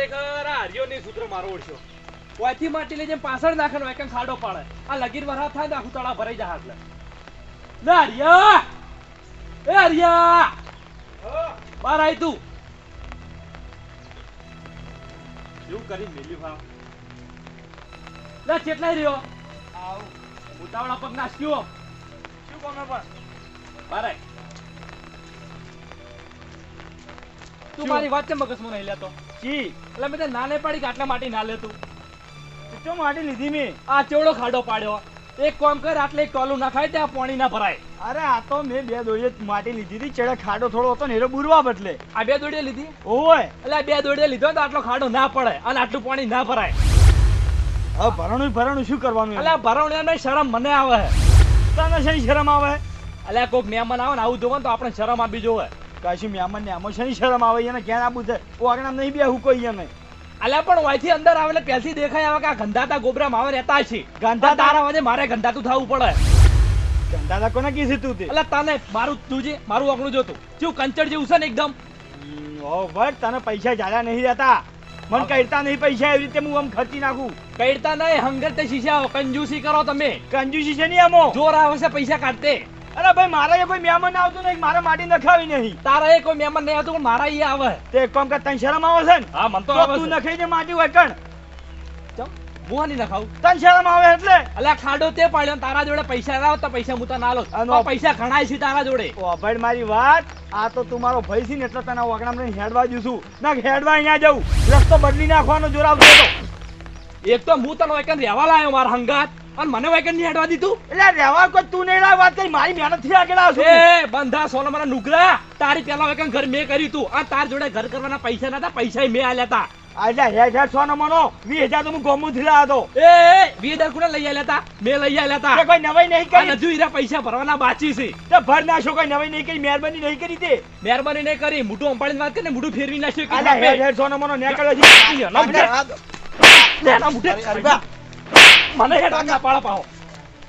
ખરેખર આ ની સૂત્ર મારો ઓળખ્યો ઓયથી માટી લઈ જેમ પાછળ નાખે એકમ ખાડો પાડે. આ લગીર વરા થાય ને આખું તળાવ ભરાઈ જાય એટલે લે હરિયા એ હરિયા બાર આય તું. શું કરી મેલ્યું ભાવ? લે કેટલાય રહ્યો? ઉતાવળા પગ નાસ્યો શું કોમે પણ? બારે તું મારી વાત છે મગજમાં નહીં લેતો? કી એટલે મેં તને ના નહીં પાડી આટલા માટી ના લેતું. ચો માટી લીધી મેં. આ ચેવડો ખાડો પાડ્યો. એક કોમ કર આટલે એક ટોલું ના ખાય ત્યાં પાણી ના ભરાય. અરે આ તો મેં બે દોડીએ માટી લીધી હતી. ચડે ખાડો થોડો હતો ને એરો બુરવા બદલે. આ બે દોડીએ લીધી? ઓય એટલે બે દોડીએ લીધો તો આટલો ખાડો ના પડે અને આટલું પાણી ના ભરાય. હવે ભરણું ભરણું શું કરવાનું એટલે આ ભરવણિયાને શરમ મને આવે. તને શેની શરમ આવે? એટલે કોઈક મહેમાન આવે ને આવું જોવે તો આપણે શરમ આપી જોવે. કાશી મહેમાન ને આમાં શની શરમ આવે? એને ક્યાં આબુ છે? ઓગણા નહીં બે હું કોઈ એને અલ્યા પણ વાયથી અંદર આવે એટલે પહેલથી દેખાય આવે કે આ ગંધાતા ગોબરા માવા રહેતા છે. ગંધા તારા વાજે મારે ગંધાતું થવું પડે. ગંધાતા કોને કીધી તું તે? એટલે તને મારું તું જે મારું આંગણું જોતું જેવું કંચર જેવું છે ને એકદમ. ઓ ભાઈ તને પૈસા જાડા નહીં રહેતા. મન કહેતા નહીં પૈસા એવી રીતે હું આમ ખર્ચી નાખું. કઈડતા નહીં હંગર તે શીશા કંજુસી કરો તમે. કંજૂસી છે નહીં આમો? જોર આવે છે પૈસા કાઢતે. અરે ભાઈ મારા કોઈ મહેમાન આવતું નહીં મારે માટી નખાવી નહીં. તારા એ કોઈ મહેમાન નહીં આવતું પણ મારા અહીંયા આવે. તે એક કામ કર તને શરમ આવે છે ને? હા મન તો આવે તું નખાઈ દે માટી હોય કણ. ચમ, હું આની ના તને શરમ આવે એટલે? અલ્યા ખાડો તે પાડ્યો તારા જોડે પૈસા ના આવે તો પૈસા હું તને આલો પૈસા ઘણાય છે તારા જોડે. ઓ ભાઈ મારી વાત આ તો તું મારો ભાઈ છે ને એટલે તને વગડામાં લઈને હેડવા જઉં છું. ના હેડવા અહીંયા જવું રસ્તો બદલી નાખવાનો જોર આવતો એક તો હું તને વેકન રહેવા લાયો મારા હંગાત. અને મને વેકન નહીં હેડવા દીધું એટલે રહેવા કોઈ તું નહીં લાવ વાત કરી મારી મહેનતથી આગળ આવશે એ બંધા સોના મારા નુકરા તારી પેલા વેકન ઘર મેં કર્યું તું આ તાર જોડે ઘર કરવાના પૈસા નતા પૈસા મેં આલ્યા હતા આજે હેડ હેડ સો મનો વીસ હજાર તો હું ગોમું થી લાવ્યો હતો એ એ, વીસ હજાર કોને લઈ આલ્યા હતા મેં લઈ આલ્યા તે કોઈ નવાઈ નહીં કરી હજુ ઈરા પૈસા ભરવાના બાકી છે તે ભર નાખશો કોઈ નવાઈ નહીં કરી મહેરબાની નહીં કરી તે મહેરબાની નહીં કરી મોઢું અંપાડીને વાત કરીને મોટું ફેરવી નાખ્યું હેડ. હેડ સો મનો નીકળ્યો છે મને હેડવા ના પાડો પાહો.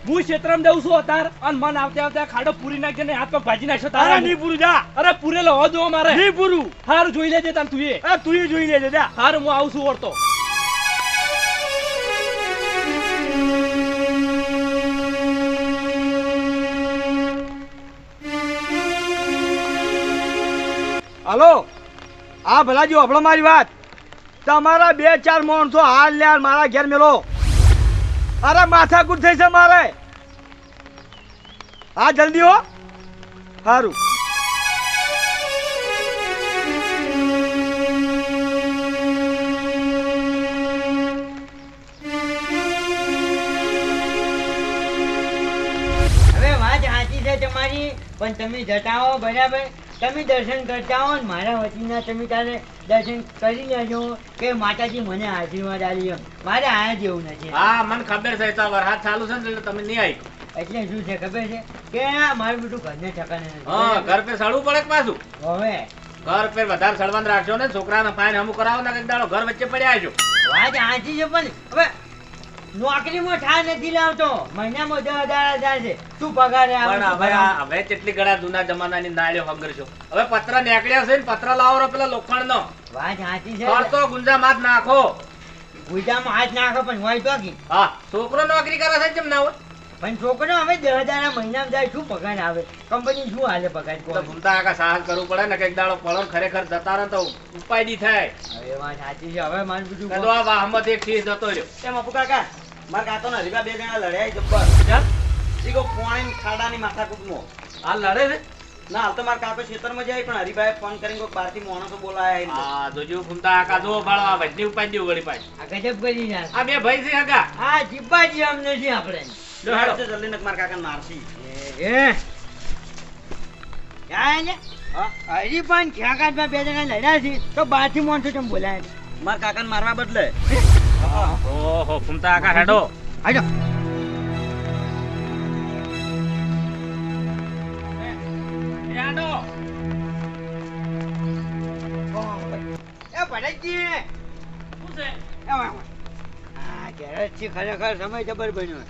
હું ક્ષેત્રમ જઉં છું અતાર અને મન આવતે આવતે ખાડો પૂરી નાખજે ને હાથ ભાજી નાખશો તારે નહીં પૂરું જા. અરે પૂરેલો હો જો મારે. નહીં પૂરું. હારું જોઈ લેજે તાર તું એ. તું જોઈ લેજે જા. હારું હું આવું છું ઓરતો હલો? હા ભલાજી આપણો મારી વાત. તમારા બે ચાર માણસો હાલ લે મારા ઘેર મેલો. અરે માથાકૂટ થઈ છે મારે. હા, જલ્દી હો. સારું તમારી, પણ તમે જતા હો, બરાબર? તમે દર્શન કરતા હો ને મારા વતીના, તમે તારે દર્શન કરી લેજો કે માતાજી મને આશીર્વાદ આલી એમ. મારે આયા જેવું નથી હા મને ખબર છે તો વરસાદ ચાલુ છે ને એટલે તમે નહીં આવી એટલે શું છે ખબર છે? કે મારું બધું ઘરને ઠકાને હા ઘર પે સડવું પડે પાછું? હવે? ઘર પે વધારે સડવાનું રાખજો ને છોકરાને ફાઈન હમું કરાવો ને દાડો ઘર વચ્ચે પડ્યા છો વાત આંચી છે પણ હવે નોકરીમાં ઠા નથી લાવતો. મહિનામાં દસ હજાર હજાર છે. શું પગારે હવે કેટલી ઘણા જૂના જમાનાની નાળીઓ હંગર છો હવે પત્ર નીકળ્યા છે ને પત્ર લાવો પેલા લોખંડ નો વાત સાચી છે ગુંજા માથ નાખો. ગુજામાં હાથ નાખો પણ હોય તો કી હા છોકરો નોકરી કરે છે કેમ ના હોય. પણ છોકરો હવે દસ હજાર ના મહિનામાં જાય શું પગાર આવે? કંપની શું હાલે પગાર તો? ભૂમતા આખા સાહસ કરવું પડે ને કંઈક દાડો પડો ખરેખર જતા રહે તો ઉપાય દી થાય. હવે વાત સાચી છે હવે માન બીજું કદો આ વાહમાં એક શીશ જતો રહ્યો. એમ અપુ કાકા? મારા કાતો ના રીબા બે જણા લડ્યા જબ્બર. ઈગો પોણી ખાડાની માથાકૂટમાં. આ લડે છે? ના હાલ તો મારા કાકો ખેતરમાં જાય પણ હરિભાઈ ફોન કરીને કોઈ બહારથી માણસો બોલાયા હા જોજો ફૂમતા આખા જો ભાળો આ વજની ઉપાય દેવું વળી પાછી આ ગજબ કરી. આ બે ભાઈ છે કાકા હા જીબાજી અમને છે આપણે જો હેડો. તો જલ્દી નક મારા કાકાને મારશી એ ક્યાં છે? હા હજી પણ ખ્યાકાતમાં બે જણા લડ્યા છે તો બહારથી માણસો કેમ બોલાય? મારા કાકાને મારવા બદલે ઓહો ફૂમતા આકા હેડો હાલો. હેડો ભરતજી! શું છે? વાહ વાહ. ખરેખર સમય જબર બન્યો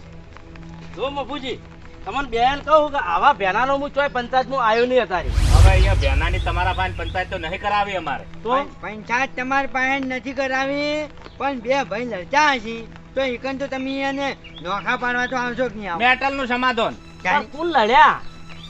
જો મફુજી તમને બેન કહું કે આવા બેનાનો હું ચોય પંચાયતમાં આવ્યો નહીં અત્યારે. હવે અહીંયા બેનાની તમારા પાસે પંચાયત તો નહીં કરાવી અમારે. તો? પંચાયત તમારી પાસે નથી કરાવી પણ બે ભાઈ લડતા હશે. તો એકન તો તમે એને નોખા પાડવા તો આવશો કે નહીં આવો? નું સમાધાન. કોણ લડ્યા?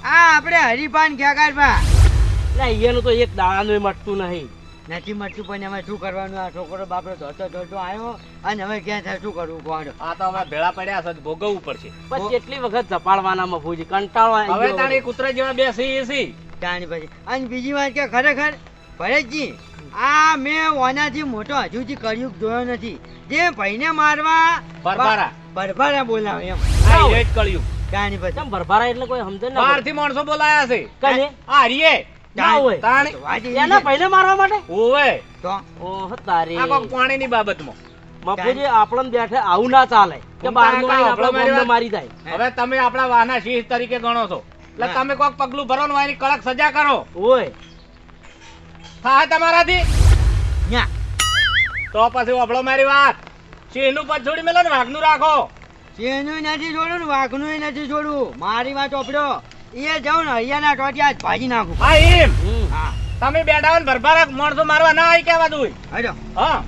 આ આપણે હરિભાન ખેગાડવા એટલે અહીંયાનું તો એક દાડાનું મટતું નહીં. નથી મળતું પણ હવે શું કરવાનું? આ છોકરો બાપડો ધોતો ધોતો આવ્યો અને હવે ક્યાં થાય? શું કરવું? કોણ? આ તો હવે ભેળા પડ્યા છે ભોગવવું પડશે. પણ કેટલી વખત ઝપાડવાના મફુજી કંટાળવા હવે તાણી કૂતરા જેવા બેસી એસી તાણી પછી. અને બીજી વાત કે ખરેખર ભરતજી આ મેં ઓનાથી મોટો હજુ સુધી કર્યું જોયો નથી. જે ભાઈને મારવા બરબારા. બરબારા બોલાવે એમ. આ હીરો જ કળિયુગ. જાણી પછી. કેમ એટલે કોઈ સમજે ના બહારથી માણસો બોલાયા છે. કને? આ હરીએ તાણી એના પહેલે મારવા માટે? ઓવે. ઓહ તારી. આ પાણીની બાબતમાં. મફુજી આપણને બેઠે આવું ના ચાલે. કે હું બાર તો નું આ આપણા આપણો બોમ્બે મારી મારી જાય. હવે તમે આપણા વાના શીશ તરીકે ગણો છો. એટલે તમે કોક પગલું ભરો ને એની કડક સજા કરો. ઓય. તમારાથી? ન્યા. તો પછી વફળો મારી વાત. સિંહનું પદ છોડી મેલો ને વાઘનું રાખો. શેનું નથી છોડ્યું ને વાઘનું નથી છોડવું મારી વાત ચોપડો એ જાઉં ને હૈયાના ટોટિયા જ ભાજી નાખું. હા એમ? હા. તમે બેઠા હોય ને ભરભરા માણસો મારવા ના આવી કેવા દઉં હજો હા.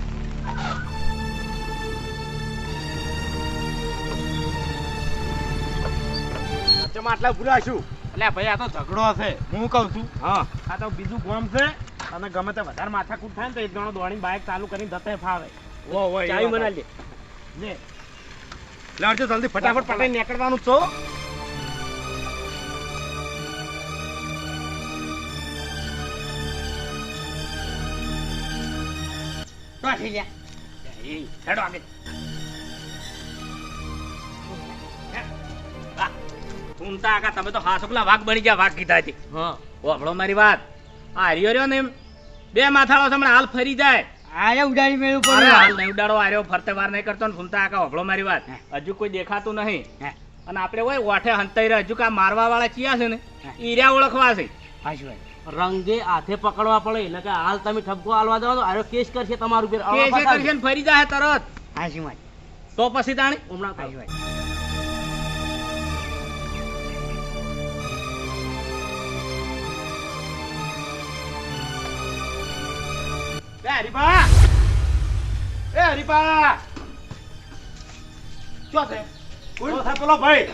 આટલા ભૂલા છું. એટલે ભાઈ આ તો ઝઘડો છે હું કહું છું હા. આ તો બીજું ગોમ છે. અને ગમે તે વધારે માથાકૂટ થાય ને તો એક જણો દોડીને બાઇક ચાલુ કરીને જતે ફાવે. ઓ ઓ ચાવી મના લે. લે લાડજો જલ્દી ફટાફટ પટાઈ નીકળવાનું છો. ટોટી લ્યા હેડો આગળ. આ, ઊંઘતા આકા તમે તો હાસુકલા વાઘ બની ગયા વાઘ કીધા છે. હા. વફળો મારી વાત. આ હરિયો રહ્યો ને બે માથાળો હમણાં હાલ ફરી જાય. આરે ઉડાડી મેળવું અરે પડ્યું હાલ નહીં ઉડાડો આર્યો ફરતે વાર નહીં કરતો ને ફૂમતા આકા વફળો મારી વાત. હજુ કોઈ દેખાતું નહીં. અને આપણે હોય ઓઠે હંતાઈ રહ્યા હજુ કા મારવા વાળા ચિયા છે ને ઈર્યા ઓળખવા છે. હાચી વાત. રંગે હાથે પકડવા પડે. એટલે કે હાલ તમે ઠપકો હાલવા દો આરો કેસ કરશે તમારું ઉપર કેસ કરશે ને ફરી જાય તરત. હાજી માં તો પછી તાણે હમણાં હાચી વાત. એ હરીપા એ હરીપા શું છે? કોઈ પેલો ભાઈ?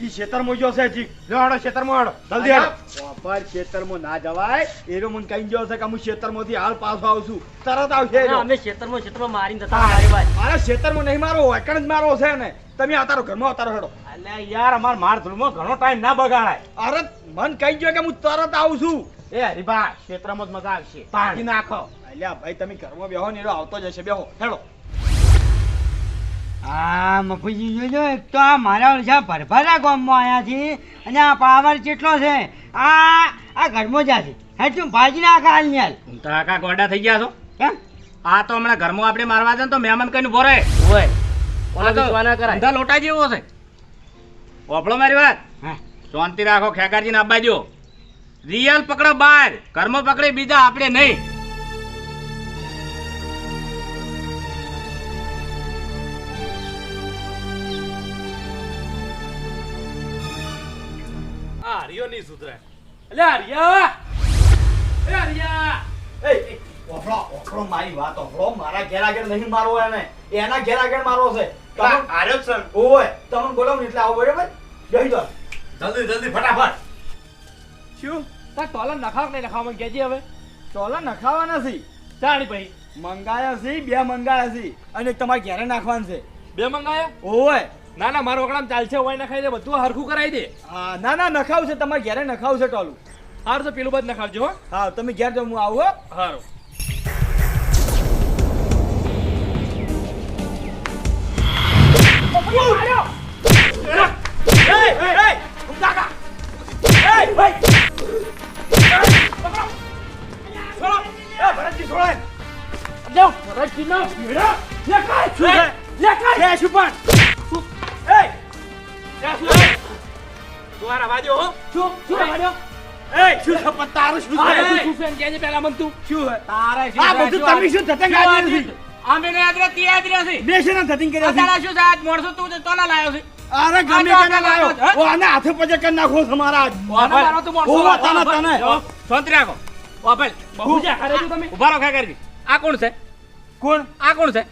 ઈ ખેતરમાં મોજો છે હજી. આડો હાડો ખેતરમાં આડો જલ્દી હાડો. બાપા ખેતરમાં ના જવાય એરો મને કહી ગયો છે કે હું ખેતરમાંથી હાલ પાછો આવશું તરત આવશે અમે ખેતરમાં ખેતરમાં મારીને જતા મારી ભાઈ. મારે ખેતરમાં નહીં મારો એકણ જ મારો છે ને. તમે અતારો ઘરમાં અતારો હેડો. અલે યાર અમાર માર ધૂળમાં ઘણો ટાઈમ ના બગાડાય. અરે મન કહી ગયો કે હું તરત આવું છું. એ હરીભા ખેતરમાં જ મજા આવશે. પાણી નાખો. અલ્યા ભાઈ તમે ઘરમાં બેહો ને એરો આવતો જ હશે બેહો હેડો. આ મફુજી જોજો એક તો આ મારા ઓળખા ભરભરા ગામમાં આયા છે અને આ પાવર કેટલો છે? આ આ ઘરમાં જ છે. હે તું ભાજી ના હાલ હાલ તો આકા ગોડા થઈ ગયા છો. કેમ? આ તો હમણાં ઘરમાં આપણે મારવા જાય તો મહેમાન કઈ ભરે હોય ઓલા તો કરાય. અંધા લોટા જેવો છે. ઓફળો મારી વાત. હા. શાંતિ રાખો ખેકાજી ને દો રિયલ પકડો બાર ઘરમાં પકડે બીજા આપણે નહીં. આ હરિયો નહીં સુધરે એટલે હરિયા એ હરિયા એ એ, ઓફળો ઓફળો મારી વાત ઓફળો. મારા ઘેર આગળ નહીં મારવો એને. એના ઘેર આગળ મારવો છે તમે આર્યો સર ઓય તમને બોલાવું એટલે આવો બરાબર? જઈ દો જલ્દી જલ્દી ફટાફટ. શું? તા ટોલા નખાવ નહીં નખાવ મને કહેજે હવે? ચોલા નખાવાના છે. ચાણી ભાઈ. મંગાયા છે બે મંગાયા છે. અને તમારે ઘેરે નાખવાનું છે. બે મંગાયા? ઓય ના ના મારો ઓકડામાં ચાલશે હોય નખાઈ દે બધું હરખું કરાવી દે હા ના ના નખાવ છે તમારે ઘેરે નખાવશે ટોલું હાર તો પેલું બધું નખાવજો હો હા તમે ઘેર જો હું આવું હો હારું જાઓ રજી ના ભીડા લે કાય શું છે? પણ દ્વારા વાજો હો. શું? શું વાજો એ. શું છે પણ તારું શું છે? તું શું છે કહેજે પહેલા મન તું? શું છે? તારે આ બધું તમે શું ધતંગ આદર્યું છે? અમે ને યાદ રહ્યા તે છે. બે ધતિંગ કર્યા છે. અત્યારે શું છે? આજ માણસો તું તો તોલા લાયો છે. અરે ગમે આ તેને લાયો. ઓ આને હાથે પજે કરી નાખો તમારા આજ. મારો તો માણસો. ઓ, તને, હારે તમે આ કોણ છે? કોણ? આ કોણ છે?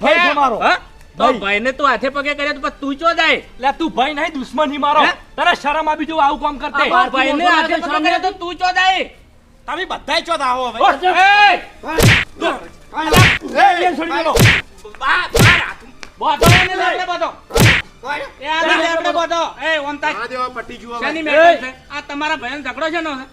ભાઈ તમારો હા? તો ભાઈને તું હાથે પગે કરે તો તું ચો જાય? લે તું ભાઈ નહીં દુશ્મન હી મારો તને શરમ આવી જો આવું કામ કરતે. ભાઈને હાથે પગે કરે તો તું ચો જાય? તમે બધાય ચોથ આવો હવે. એ! એ, એ છોડી દેલો. બા બા એ આ એ આ તમારા ભાઈનો ઝઘડો છે નો છે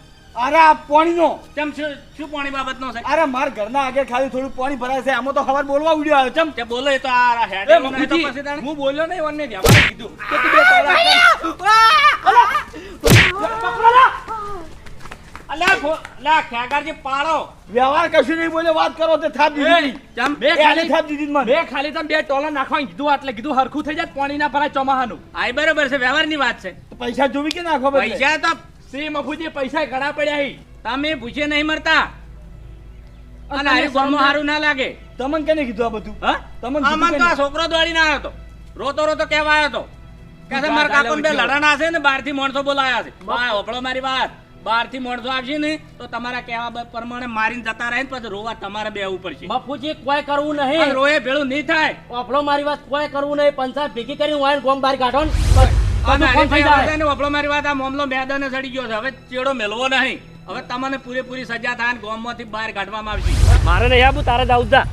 અરે આ પાણીનો. કેમ શું શું પાણી બાબતનો છે? અરે માર ઘરના આગળ ખાલી થોડું પાણી ભરાય છે. આમાં તો હવાર બોલવા ઉડ્યો આવ્યો. ચમ. તે બોલો તો આ હેડે મને તો પછી હું બોલ્યો નહીં ઓને વ્યવહારે કીધું. કે તું બે ટોલા નાખવાનું કીધું એટલે કીધું હરખું થઈ જાય પાણી ભરાય ચોમાહાનું. આય બરોબર છે વ્યવહારની વાત છે. પૈસા જોવી કે નાખો પૈસા તો સી મફુજી પૈસા ઘણા પડ્યા હી. તમે પૂછે નહીં મરતા. અને આ ગોમો હારું ના લાગે. તમને કેને કીધું આ બધું? હા? તમને આમાં તો આ છોકરો દોડીને આવ્યો હતો રોતો રોતો કહેવા આવ્યો હતો કે છે મારા કાકો બે લડાણા છે ને બહારથી માણસો બોલાયા છે. બા હોપળો મારી વાત. બહારથી માણસો આવશે ને તો તમારા કહેવા પ્રમાણે મારીને જતા રહે ને પછી રોવા તમારે બે ઉપર છે. બાપુજી કોઈ કરવું નહીં. રોએ ભેળું નહીં થાય. આપણો મારી વાત કોઈ કરવું નહીં. પંચાયત ભેગી કરી વાયન ગોમ બહાર કાઢો ને. હોપળો મારી વાત આ મામલો મેદાને ચડી ગયો છે. હવે ચેડો મેલવો નહીં. હવે તમને પૂરેપૂરી સજા થાય ગોમમાંથી બહાર કાઢવામાં આવશે. મારે નહીં આવું તારે જાઉં જા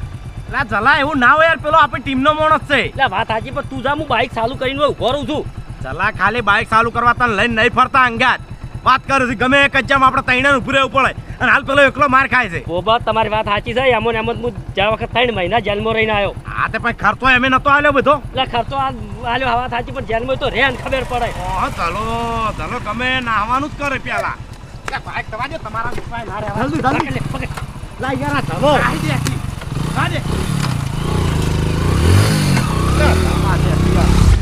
ના ચલા એવું ના હોય યાર પેલો આપણી ટીમનો માણસ છે. એટલે વાત સાચી પણ તું જા હું બાઇક ચાલુ કરીને ઊભો રહું છું. ચલા ખાલી બાઇક ચાલુ કરવા તને લઈને નહીં ફરતા અંગાત. વાત કરું છું ગમે એક જમ આપણે તૈણે ઉભું રહેવું પડે. અને હાલ પેલો એકલો માર ખાય છે. બોબા તમારી વાત સાચી છે એમ ને એમ જ હું જ્યાં વખત ત્રણ મહિના જેલમાં રહીને આવ્યો હા તે પણ ખર્ચો એમે નતો આલ્યો બધો? એટલે ખર્ચો આલ્યો હવા સાચી પણ જેલમાં તો રેન ખબર પડે. હા ચાલો ચાલો ગમે નાહવાનું જ કરે પેલા. દો તમારા જલ્દી જલ્દી લાઈ યાર આ ધલો.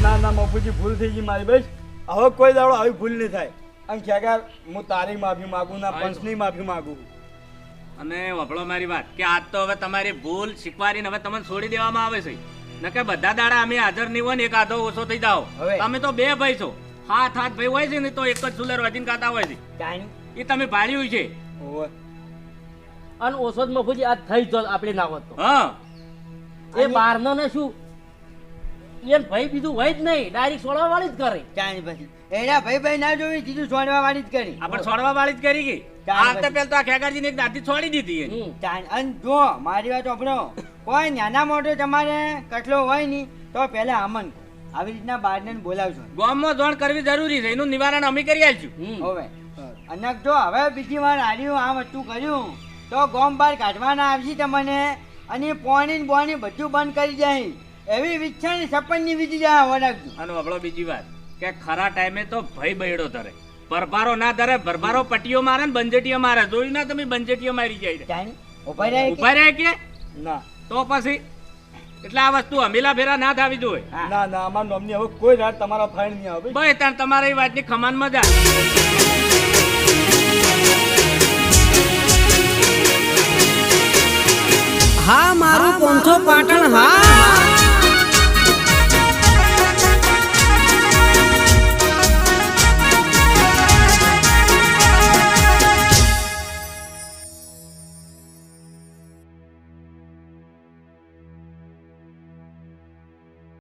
ના ના મફુજી ભૂલ થઈ ગઈ મારી બસ. હવે કોઈ દાડો આવી ભૂલ નહીં થાય. અને હું તારી માફી માંગુ ના પંચની માફી માંગુ. અને વફળો મારી વાત કે આજ તો હવે તમારી ભૂલ શીખવાડીને હવે તમને છોડી દેવામાં આવે છે. નકે બધા દાડા અમે હાજર નહીં હોય ને એક આધો ઓછો થઈ જાઓ. હવે. તમે તો બે ભાઈ છો. હાથ હાથ ભાઈ હોય છે ને તો એક જ સુલર વધીને ખાતા હોય છે. એ તમે ભાળ્યું છે. અને ઓછો જ મફુજી આ થઈ જ આપણે ના હોત હા. એ બહારનો ને શું? એ ભાઈ બીજું હોય જ નહીં. ડાયરેક્ટ સોળવા વાળી જ કરે. ક્યાંય પછી એના ભાઈ ભાઈ ના જોઈ સીધું છોડવા વાળી જ કરી. આપણે છોડવા વાળી જ કરી આ તો પેલા તો આ ખેગારજી એક દાંતી છોડી દીધી અને જો મારી વાત સાંભળો કોઈ નાના મોટો તમારે કટલો હોય નહીં તો પહેલા અમન આવી રીતના બારને બોલાવજો. ગામમાં જોણ કરવી જરૂરી છે એનું નિવારણ અમે કરી આવીશું. હવે અને જો હવે બીજી વાર આવ્યું આ વસ્તુ કર્યું તો ગોમ બહાર કાઢવાના આવશે તમને અને પોણી ને બોણી બધું બંધ કરી જાય. એવી વિચ્છાની સપનની વિધિ જાય વળગજો અને આપણો બીજી વાત કે ખરા ટાઈમે તો ભય બૈડો ધરે. ભરભારો ના ધરે ભરભારો પટીઓ મારે ને બંજેટીઓ મારે. જોયું ના તમે બંજેટીઓ મારી જાય ઊભા રહે કે? ના. તો પછી એટલે આ વસ્તુ અમીલા ફેરા ના થાવી જોઈએ ના ના અમાર નોમની હવે કોઈ રાત તમારા ફાઈન નહીં આવે. ભાઈ તાર તમારી એ વાતની ખમાન મજા. હા મારું પોંથો પાટણ હા.